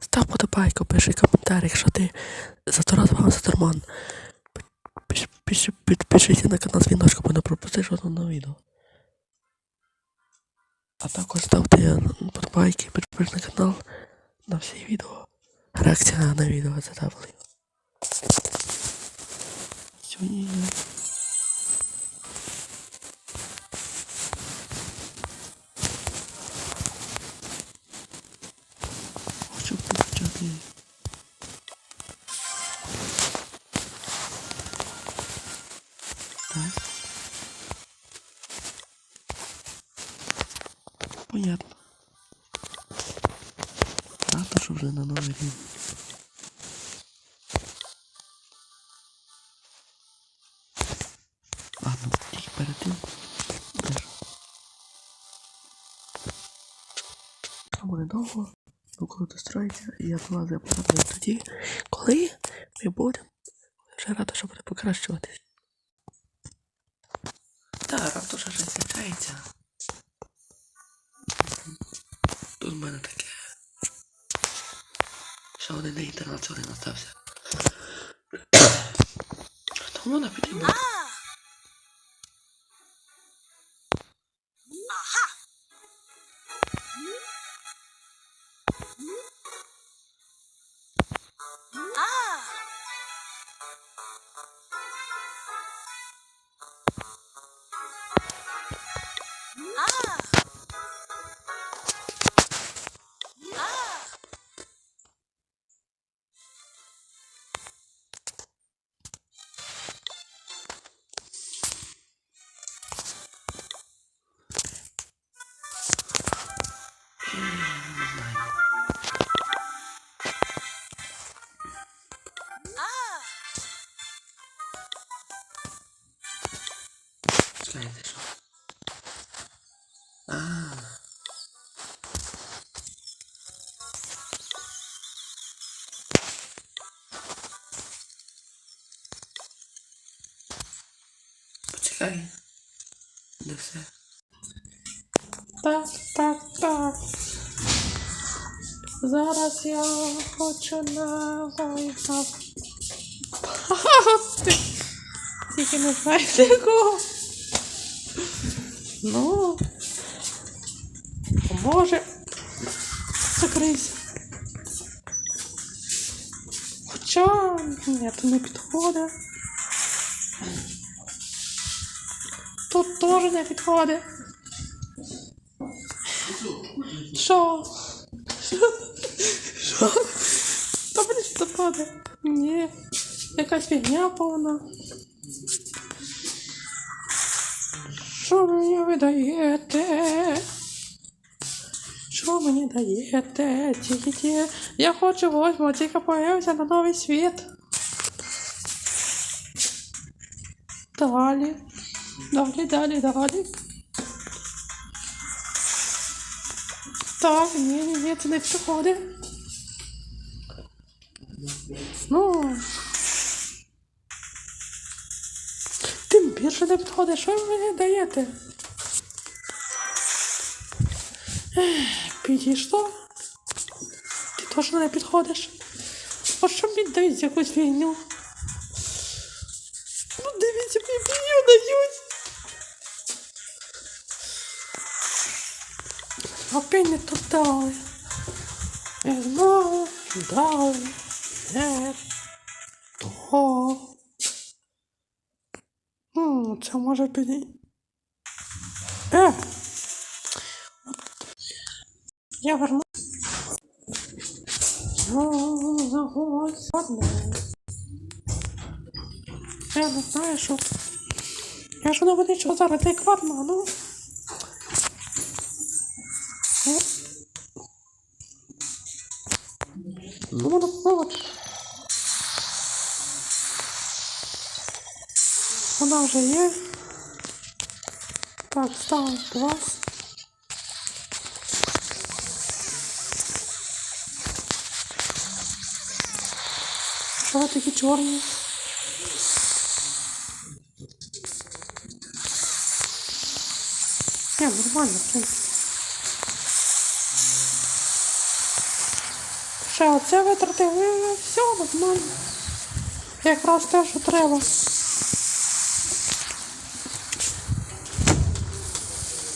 Став подобайку, пиши коментар, якщо ти. Пиш, пиш, підпишися на канал дзвіночку, бо не пропустиш жодного відео. А також ставте подобайки, підпишись на канал на всі відео. Реакція на відео задавали. Сьогодні Так. Понятно. Що вже на новий рівень. Ладно, тільки перед. Там буде довго, бо коли достроїться, і я до вас тоді, коли ми будемо. Вже рада, що буде покращуватись. Так, раптом ще щось. Тут в мене таке. Ще один сьогодні настався. Тому вона. Знаєте що? А. Почекай. Не все. Так, так, так. Зараз я хочу на вайфа. Тільки не знаєте якого. Ну. Може. Закрийся. Хоча ні, то не підходить. Тут теж не підходить. Що? Що? Та мені що падає? Ні. Якась фігня повна. Що мені ви даєте? Що мені даєте? Тільки я хочу восьмого, тільки появився на новий світ. Далі. Далі, далі, далі. Так, ні, ні, ні, це не підходить. Ну. Більше не підходить, що ви мені даєте? Підійшло. Ти теж не підходиш. А що мені дають якусь фігню? Ну, дивіться, мені фігню дають. Опять не тут дали. І знову дали. Не то. Це може піді. Е! Я верну. Ну. Я не знаю, що. Я ж не буду нічого зараз ну. Ну. Вона вже є. Так, ставимо. Що ви такі чорні? Ні, нормально, в принципі. Ще оце витратив, і все нормально. Якраз те, що треба.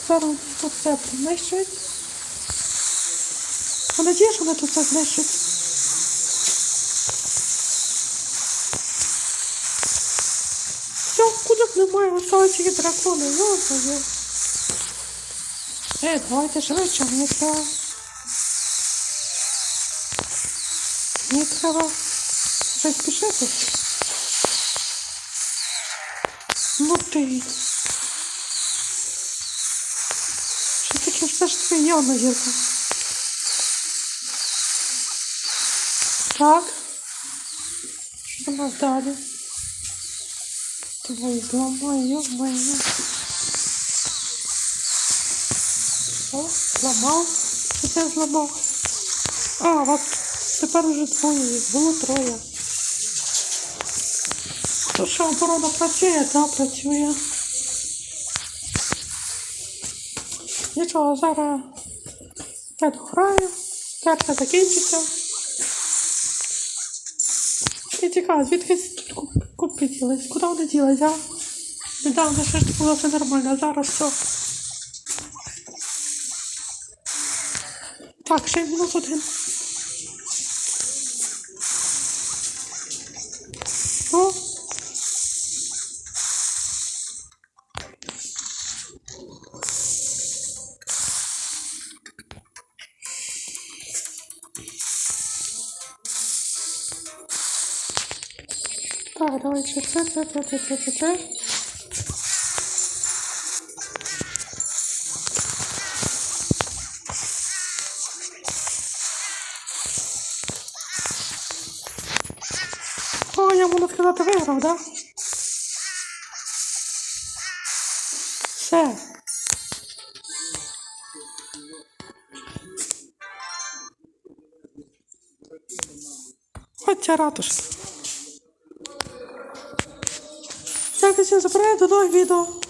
Зараз тут все принищують. А надію, що вони тут все знищать. Все, кудок немає, осталось тільки дракони. Ну, є. Е, давайте швидше, мені треба. Мені треба щось пішити. Ну ти. Що таке одна зірка? Так. Що у нас далі? Твою зламаю. О, зламав. Що це? А, от тепер уже двоє їх, було троє. То що оборона працює, та працює. Нічого, зараз я дограю, карта закінчиться. І цікаво, звідки кубки ділись? Куди вони ділись, а? Недавно ще ж було все нормально, а зараз все. Так, ще й мінус один. Так, давай ще це, це, це, це, це, це, це. О, я можна сказати виграв, да? Все. Хоча ратуш. Muchas gracias por haber visto.